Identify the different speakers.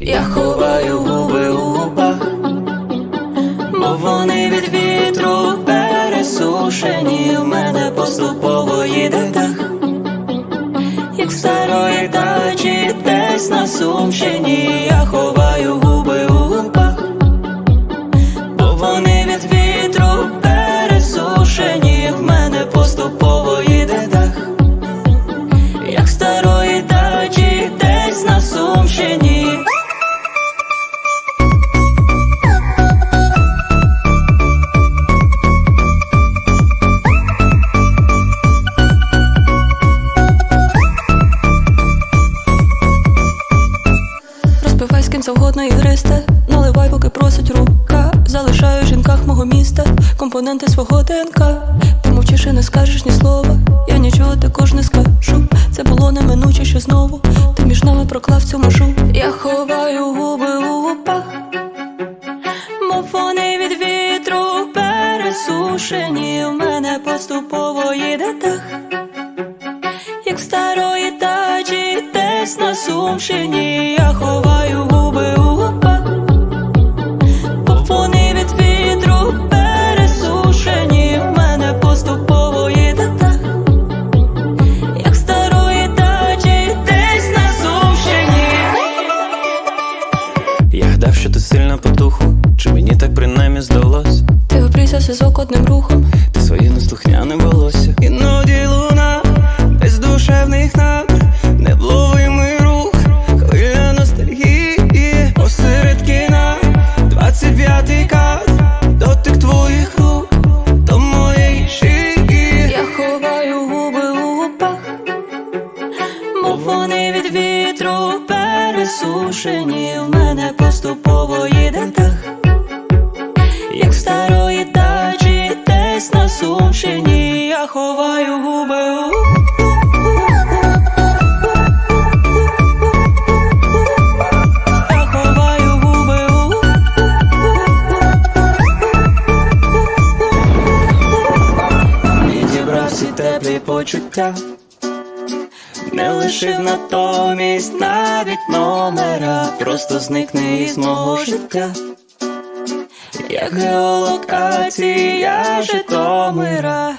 Speaker 1: Я ховаю губи у губах, бо вони від вітру пересушені в мене поступово їде так, як старої дачі десь на сумщині, я ховаю. Розпивай з ким завгодно ігристе Наливай, поки просить рука. Залишаю в жінках мого міста. Компоненти свого ДНК. Ти мовчиш і не скажеш ні слова. Я нічого також не скажу. Це було неминуче, що знову Ти між нами проклав цю межу. Я ховаю губи у губах. Мов вони від вітру пересушені В мене поступово їде дах як в старої тачі, десь на Сумщині, я ховаю Зв'язок одним рухом,
Speaker 2: Ти своє неслухняне волосся. Іноді луна, без душевних намір, невловимий рух, хвиля ностальгії, посеред кіна, 25-й кадр, дотик твоїх рук, до моєї шиї.
Speaker 1: я ховаю губи у губах, бо вони від вітру пересушені, в мене поступово їде дах. Як в
Speaker 2: всі почуття, не лишив натомість навіть номера, просто зникне із мого життя. Як геолокація Житомира